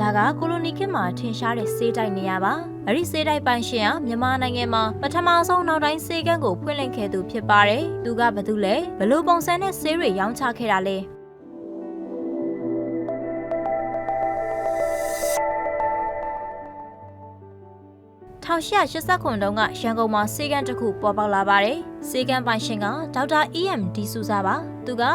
ဒါကကိုလိုနီခေတ်မှာထင်ရှားတဲ့စေးတိုက်နေရပါအဲ့ဒီစေးတိုက်ပိုင်ရှင်ကမြန်မာနိုင်ငံမှာပထမဆုံးနောက်တိုင်းစေးကန်းကိုဖွင့်လှစ်ခဲ့သူဖြစ်ပါတယ်သူကဘာလို့လဲဘလို့ပုံစံနဲ့စေးတွေရောင်းချခဲ့တာလဲ1889ခုတုန်းကရန်ကုန်မှာစေကန်းတစ်ခုပေါ်ပေါက်လာပါတယ်။စေကန်းပိုင်ရှင်ကဒေါက်တာ EM ဒီဆူဇာပါ။ သူက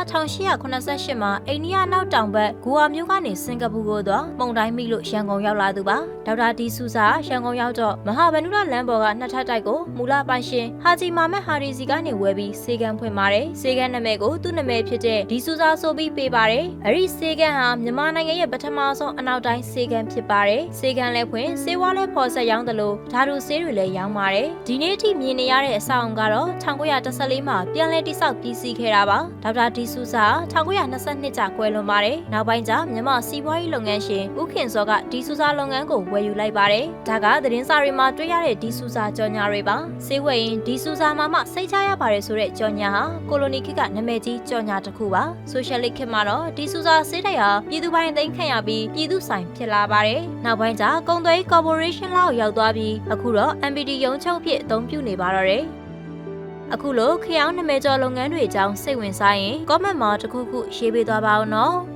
1888မှာအိန္ဒိယနောက်တောင်ဘက်ဂူအာမြို့ကနေစင်ကာပူကိုသွားမုန်တိုင်းမိလို့ရန်ကုန်ရောက်လာသူပါ။ဒေါက်တာဒီဆူဇာရန်ကုန်ရောက်တော့မဟာဗန္ဓုလလမ်းပေါ်ကနှစ်ထပ်တိုက်ကိုမူလပိုင်ရှင်ဟာဂျီမာမက်ဟာရီစီကနေဝယ်ပြီးစေကန်းဖွင့်ပါတယ်။စေကန်းနာမည်ကိုသူ့နာမည်ဖြစ်တဲ့ဒီဆူဇာဆိုပြီးပေးပါတယ်။အဲ့ဒီစေကန်းဟာမြန်မာနိုင်ငံရဲ့ပထမဆုံးအနောက်တိုင်းစေကန်းဖြစ်ပါတယ်။စေကန်းလည်းဖွင့်စေဝါလည်းဖော်ဆက်ရောင်းတယ်လို့ဓာတုဆေးတွေလည်းရောင်းပါတယ်။ဒီနေ့ထိမြင်နေရတဲ့အဆောက်အုံကတော့1914မှာပြန်လည်တည်ဆောက်ပြီးစီးခဲ့တာပါ။ဒေါက်တာဒီဆူဇာ1922ကျကွယ်လွန်ပါတယ်။နောက်ပိုင်းကျမြန်မာစီးပွားရေးလုပ်ငန်းရှင်ဦးခင်စောကဒီဆူဇာလုပ်ငန်းကိုဝယ်ယူလိုက်ပါတယ်။ဒါကသတင်းစာတွေမှာတွေ့ရတဲ့ဒီဆူဇာကြော်ညာတွေပါ။စေးဝယ်ရင်ဒီဆူဇာမှာမှစိတ်ချရပါတယ်ဆိုတဲ့ကြော်ညာဟာကိုလိုနီခေတ်ကနာမည်ကြီးကြော်ညာတစ်ခုပါ။ဆိုရှယ်လစ်ခေတ်မှာတော့ဒီဆူဇာစေးတိုက်ဟာပြည်သူပိုင်းသိမ်းခံရပြီးပြည်သူဆိုင်ဖြစ်လာပါတယ်။နောက်ပိုင်းကျကုန်သွယ်ရေးကော်ပိုရေးရှင်းလောက်ရောက်သွားပြီးအခုတော့ MPD ရုံးချုပ်ဖြစ်အသုံးပြုနေပါတော့တယ်။ အခုလိုခရောင်းနာမည်ကျော်လုပ်ငန်းတွေအကြောင်းစိတ်ဝင်စားရင် comment မှာတစ်ခုခုရေးပေးသွားပါဦးနော်။